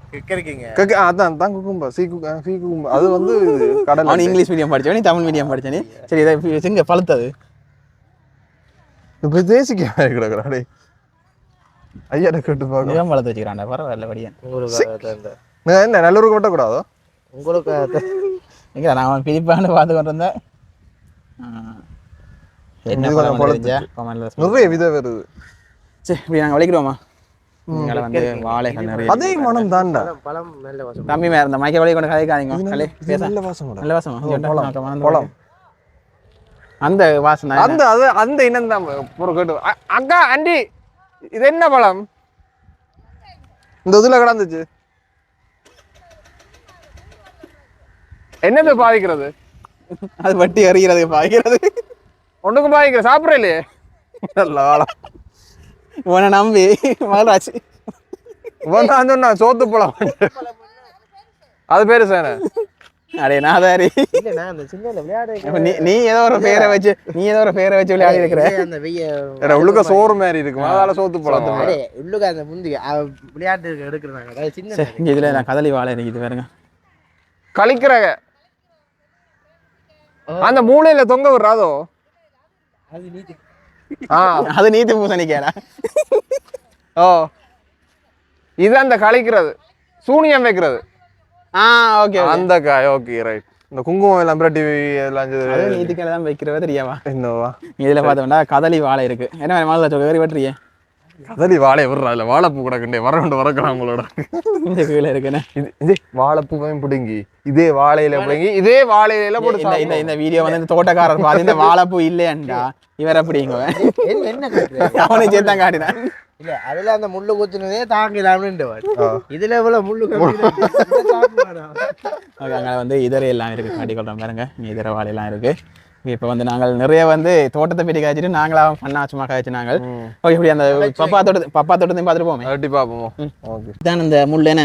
[SPEAKER 4] கக்க- அதான் தான் குக்கும்பர் சீ குக் சீ குக்கும்பர் அது வந்து கடல்
[SPEAKER 2] இங்கிலீஷ் மீடியம் படிச்சவன் தமிழ் மீடியம் படிச்சனே சரி இதை சிங்க பழுத்தது
[SPEAKER 4] இப்போ தேசிக்க மாதிரி கிடக்குறா டேய். ஐயாட கேட்டு பார்க்க
[SPEAKER 2] மிகவும் பழுத்து வச்சுக்கிறான்டா பரவாயில்ல படியன்.
[SPEAKER 5] உங்களுக்கு
[SPEAKER 4] நான் என்ன நல்லூருக்கு வெட்டக்கூடாதோ
[SPEAKER 5] உங்களுக்கு
[SPEAKER 2] எங்க நான் பிரிப்பான்னு பார்த்து கொண்டு இருந்தேன். என்ன.
[SPEAKER 4] நிறைய விதை வருது.
[SPEAKER 2] சரி இப்படி நாங்கள் வலிக்கிறோமா இங்கே வந்து வாழைகள் நிறைய
[SPEAKER 4] அதே மனம் தான்டா.
[SPEAKER 5] பழம் நல்ல வாசம்.
[SPEAKER 2] தம்பி மேல இந்த மைக்க வழி கொண்டு கதைக்காதீங்க
[SPEAKER 4] நல்ல வாசம்
[SPEAKER 2] நல்ல வாசமா இங்க
[SPEAKER 4] பழம்.
[SPEAKER 2] வந்து மணந்து
[SPEAKER 4] பழம்.
[SPEAKER 2] அந்த வாசனை
[SPEAKER 4] அந்த அது அந்த இனம் தான் கேட்டு அக்கா ஆண்டி இது என்ன பழம்? இந்த இதுல கிடந்துச்சு. என்னது பாதிக்கிறது?
[SPEAKER 2] அது வட்டி அறிகிறது பாய்க்கிறது
[SPEAKER 4] ஒண்ணுக்கு பாதிக்கிற சாப்பிட்ற இல்லையே?
[SPEAKER 2] உன்னை நம்பி மகராஜ்
[SPEAKER 4] இவன் தான் சொன்னா சோத்து பழம். அது பேரு சேன.
[SPEAKER 2] அடே நாதாரி
[SPEAKER 5] இல்ல நான் அந்த சின்ன விளையாட
[SPEAKER 2] அப்ப நீ நீ ஏதோ ஒரு பேரை வச்சு நீ ஏதோ ஒரு பேரை வச்சு விளையாடி இருக்கிற.
[SPEAKER 5] அந்த வெய்ய
[SPEAKER 4] ஏடா, உள்ளுக்க சோறு மாதிரி இருக்கும் அதால சோத்து பழம்
[SPEAKER 5] அடே, உள்ளுக்கு அந்த முந்தி விளையாட்டு எடுக்கிறாங்க அதாவது சின்ன
[SPEAKER 2] சரி இங்க இதுல நான் கதலி வாழை இருக்குது பாருங்க.
[SPEAKER 4] கழிக்கிறக அந்த மூளையில தொங்க விடுறாதோ?
[SPEAKER 5] அது நீதி.
[SPEAKER 4] ஆ.
[SPEAKER 2] அது நீத்து பூசணிக்கேடா?
[SPEAKER 4] ஓ. இது அந்த கழிக்கிறது. சூனியம் வைக்கிறது.
[SPEAKER 2] ஆ ஓகே
[SPEAKER 4] அந்த காய் ஓகே ரைட் இந்த குங்குமம் எல்லாம் பிரட்டி எல்லாம்
[SPEAKER 2] தான் வைக்கிறவ தெரியாவா
[SPEAKER 4] என்னவா?
[SPEAKER 2] இதுல பார்த்தோம்னா கதலி வாழை இருக்கு. என்ன மாதிரி மாதம் வேறு
[SPEAKER 4] கதலி வாழையை விடுறா இல்ல வாழைப்பூ கிடக்குண்டே வர கொண்டு வரக்கலாம் உங்களோட.
[SPEAKER 2] இந்த கீழே இருக்குண்ணே.
[SPEAKER 4] இது இது வாழைப்பூவையும் பிடுங்கி இதே வாழையில பிடுங்கி இதே வாழையில போட்டு
[SPEAKER 2] இந்த இந்த வீடியோ வந்து இந்த தோட்டக்காரர் பார்த்து இந்த வாழைப்பூ இல்லையாண்டா இவர் அப்படிங்க
[SPEAKER 5] என்ன?
[SPEAKER 2] அவனை சேர்த்து தான் காட்டினான்
[SPEAKER 5] இல்ல அதுல அந்த முள்ளு குத்துனதே தாங்கலாம்னு
[SPEAKER 4] ஆ.
[SPEAKER 5] இதுல எவ்வளவு முள்ளு
[SPEAKER 2] அங்கே வந்து இதரை எல்லாம் இருக்குது காட்டி கொள்றோம் பாருங்க இதர வாழையெல்லாம் இருக்கு. இப்போ வந்து நாங்கள் நிறைய வந்து தோட்டத்தை பற்றி காய்ச்சிட்டு நாங்களாம் பண்ணா சும்மா காய்ச்சி நாங்கள் ஓகே இப்படி அந்த பப்பா தோட்டத்தை பப்பா தோட்டத்தையும் பார்த்துட்டு போமே
[SPEAKER 4] அட்டி பாப்போம் ஓகே.
[SPEAKER 2] இதான் இந்த முள் என்ன?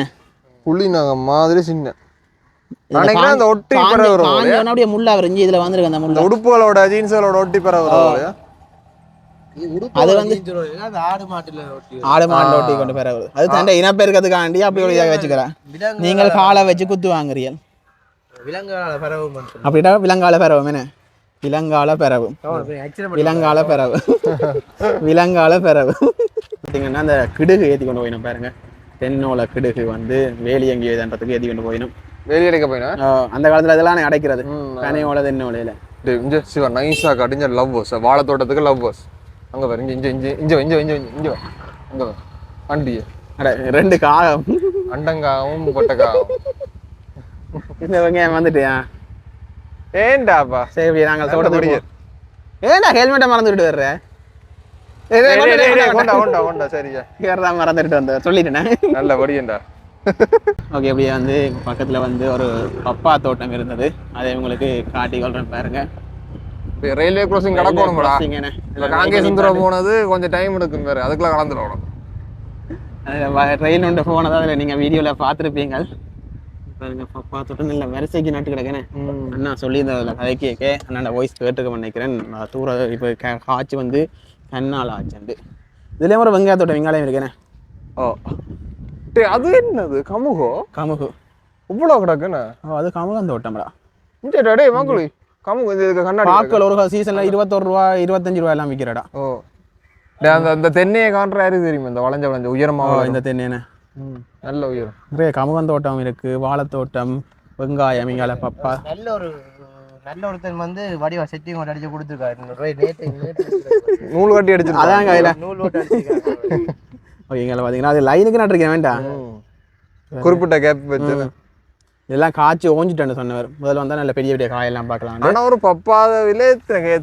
[SPEAKER 4] புள்ளி நாங்க மாதிரி சின்ன. அந்த ஒட்டி
[SPEAKER 2] அப்படியே முள்ளா வரைஞ்சி இதுல வந்துருக்கு அந்த முள்ள.
[SPEAKER 4] உடுப்புகளோட ஜீன்ஸுகளோட ஒட்டி வரும்
[SPEAKER 2] அது வந்து
[SPEAKER 5] அந்த ஆடு மாட்டுல ஒட்டி
[SPEAKER 2] ஆடு கொண்டு போற அது தண்டை இனப்பெருக்கத்துக்காண்டி அப்படி ஒரு இதாக வச்சுக்கிறேன் நீங்கள் காலை வச்சு குத்து வாங்குறீங்க
[SPEAKER 5] விலங்குகளால பரவும்
[SPEAKER 2] அப்படின்னா விலங்கால என்ன? விலங்கால பெறவும் விலங்கால பெறவு. விலங்கால பெறவு. பார்த்தீங்கன்னா அந்த கிடுகு ஏற்றி கொண்டு போயிடும் பாருங்க. தென்னோல கிடுகு வந்து வேலி இதுன்றதுக்கு ஏற்றி கொண்டு போயிடும்
[SPEAKER 4] வெளியே அடிக்க போயினா?
[SPEAKER 2] அந்த காலத்துல இதெல்லாம் அடைக்கிறது.
[SPEAKER 4] ம்.
[SPEAKER 2] பனையோல தென்னோலையில
[SPEAKER 4] டேய், இங்க சிவா நைஸா கடிஞ்ச லவ் பஸ் வாழை தோட்டத்துக்கு லவ் பஸ் அங்க பாரு இங்க வா. அங்க வா. அண்டிய
[SPEAKER 2] அட ரெண்டு காகம்.
[SPEAKER 4] அண்டங்காவும் பொட்டக்காவும்.
[SPEAKER 2] இந்த வெங்காயம் வந்துட்டியா?
[SPEAKER 4] ஏண்டாப்பா
[SPEAKER 2] சரி நாங்கள் தோட்டத்துக்கு ஏன்டா ஹெல்மெட்டை மறந்துட்டு வர்ற ஏய்,
[SPEAKER 4] டேய்,
[SPEAKER 2] டேய்,
[SPEAKER 4] டேய், டேய்,
[SPEAKER 2] கொண்டா,
[SPEAKER 4] டேய்,
[SPEAKER 2] கொண்டா,
[SPEAKER 4] கொண்டா கொண்டா கொண்டா சரியா
[SPEAKER 2] கேரளா மறந்துட்டு வந்த சொல்லிட்டேன்.
[SPEAKER 4] நல்ல படியேண்டா
[SPEAKER 2] ஓகே இப்படியே வந்து பக்கத்துல வந்து ஒரு பப்பா தோட்டம் இருந்தது. அதை உங்களுக்கு காட்டி கொள்றேன் பாருங்க.
[SPEAKER 4] Railway crossing? இப்ப காங்கேசந்துரம் போனது கொஞ்சம் டைம் எடுக்கும் வேற அதுக்குள்ள கலந்துடணும்
[SPEAKER 2] ட்ரெயின் ஒன்று போனதா அதில் நீங்கள் வீடியோவில் பார்த்துருப்பீங்க. பாருங்க பப்பா தோட்டம் இல்லை வரிசைக்கு நட்டு கிடக்குனே. அண்ணா சொல்லியிருந்ததில்ல கதை கேட்க அண்ணா வாய்ஸ் கேட்டுக்க நினைக்கிறேன். நான் தூர இப்போ காய்ச்சி வந்து கண்ணால் ஆச்சுண்டு. இதுலேயும் ஒரு வெங்காய தோட்டம் வெங்காயம் இருக்கேனே.
[SPEAKER 4] ஓ. டேய் அது என்னது? கமுகோ?
[SPEAKER 2] கமுகு.
[SPEAKER 4] இவ்வளவு கிடக்குன்னு?
[SPEAKER 2] ஓ அது கமுகன் தோட்டம்டா
[SPEAKER 4] இந்த டேய் மங்குளி கமுகு இது கண்ணாடி.
[SPEAKER 2] பாக்கள் ஒரு சீசனில் இருபத்தொரு ரூபா இருபத்தஞ்சு ரூபா எல்லாம் விற்கிறடா
[SPEAKER 4] ஓ. டேய், அந்த அந்த தென்னையை காண்ற யாருக்கு தெரியுமா? இந்த வளைஞ்ச வளைஞ்ச உயரமா வளரும்.
[SPEAKER 2] இந்த தென்னேனே
[SPEAKER 4] ம், நல்ல உயரம்
[SPEAKER 2] நிறைய கமுகன் தோட்டம் இருக்கு வாழைத்தோட்டம் வெங்காயம் இங்கால பப்பா
[SPEAKER 5] நல்ல ஒரு நல்ல ஒருத்தன் வந்து வடிவா செட்டிங் கொண்டு அடிச்சு கொடுத்துருக்காரு.
[SPEAKER 4] நூல் கட்டி அடிச்சிருக்காங்க
[SPEAKER 2] அதான் கையில்
[SPEAKER 5] நூல்
[SPEAKER 2] ஓகே இங்கே பார்த்தீங்கன்னா அது லைனுக்கு நட்டுருக்கேன் வேண்டாம்.
[SPEAKER 4] குறிப்பிட்ட கேப் வச்சு.
[SPEAKER 2] இதெல்லாம் காய்ச்சி ஓஞ்சிட்டேன்னு சொன்னவர். முதல்ல வந்தா நல்ல பெரிய பெரிய காயெல்லாம் பார்க்கலாம்
[SPEAKER 4] ஆனா ஒரு பப்பாவிலே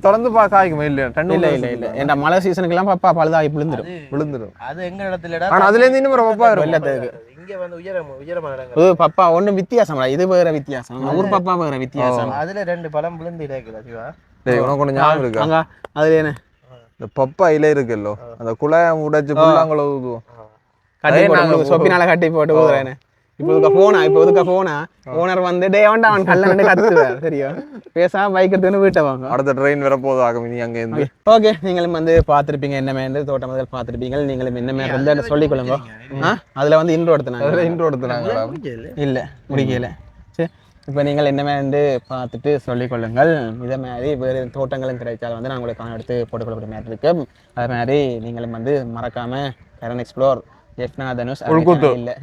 [SPEAKER 4] தொடர்ந்து பா காய்க்குமா இல்லையா? ரெண்டு
[SPEAKER 2] இல்ல இல்ல இல்ல. ஏன்டா மழை சீசனுக்கெல்லாம் பப்பா பழுதாகி விழுந்துடும்
[SPEAKER 4] விழுந்துடும்
[SPEAKER 5] அது எங்க இடத்துலடா
[SPEAKER 4] ஆனா அதுல இருந்து இன்னும் ஒரு பப்பா இருக்கும்.
[SPEAKER 2] வெள்ளத்துக்கு.
[SPEAKER 5] இங்க வந்து உயரம் உயரமான இடங்கள்.
[SPEAKER 2] இது பப்பா ஒண்ணும் வித்தியாசம்டா இது வேற வித்தியாசம். ஊர் பப்பா வேற வித்தியாசம்.
[SPEAKER 5] அதுல ரெண்டு பழம் விழுந்து இறக்குதா சிவா
[SPEAKER 4] உனக்கு ஞாபகம் இருக்கா?
[SPEAKER 2] அங்க அதுல என்ன?
[SPEAKER 4] இந்த பப்பா இலை இருக்குல்லோ. அந்த குழாயம் உடைச்சு புல்லாங்குழ ஊதுவோம்.
[SPEAKER 2] கட்டி போட்டு சொப்பினால கட்டி போட்டு ஊதுறேன்னு. இப்போ இதுக்க போனா இப்போ இதுக்க போனா ஓனர் வந்து டே அவன்டா அவன் கல்ல நின்று கத்துவார் சரியா பேசாம பைக் எடுத்துன்னு வீட்டை வாங்க
[SPEAKER 4] அடுத்த ட்ரெயின் வர போகுது ஆகும் இனி அங்க இருந்து
[SPEAKER 2] ஓகே நீங்களும் வந்து பார்த்துருப்பீங்க என்ன மேந்து தோட்டம் முதல் பார்த்துருப்பீங்க நீங்களும் என்ன மேல இருந்து சொல்லிக் கொள்ளுங்க. அதுல வந்து இன்ட்ரோ எடுத்துனாங்க
[SPEAKER 4] அதுல இன்ட்ரோ எடுத்துனாங்களா
[SPEAKER 2] இல்லை முடிக்கல. சரி இப்போ நீங்கள் என்ன வந்து பார்த்துட்டு சொல்லிக் கொள்ளுங்கள். இதே மாதிரி வேறு தோட்டங்களும் கிடைச்சாலும் வந்து நான் உங்களுக்கு எடுத்து போட்டுக்கொள்ளக்கூடிய மாதிரி இருக்கு. அது மாதிரி நீங்களும் வந்து மறக்காம கரண் எக்ஸ்ப்ளோர் ஜெஃப்னா தனுஷ்
[SPEAKER 4] உள்குத்து.
[SPEAKER 2] இல்லை.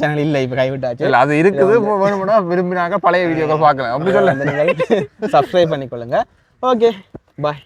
[SPEAKER 2] சேனல் இல்லை இப்போ கைவிட்டாச்சு
[SPEAKER 4] இல்ல அது இருக்குது. வேணும்னா விரும்பினாக்க பழைய வீடியோக்கள் பார்க்கலாம். அப்படி சொல்ல.
[SPEAKER 2] சப்ஸ்கிரைப் பண்ணிக்கொள்ளுங்க. Okay bye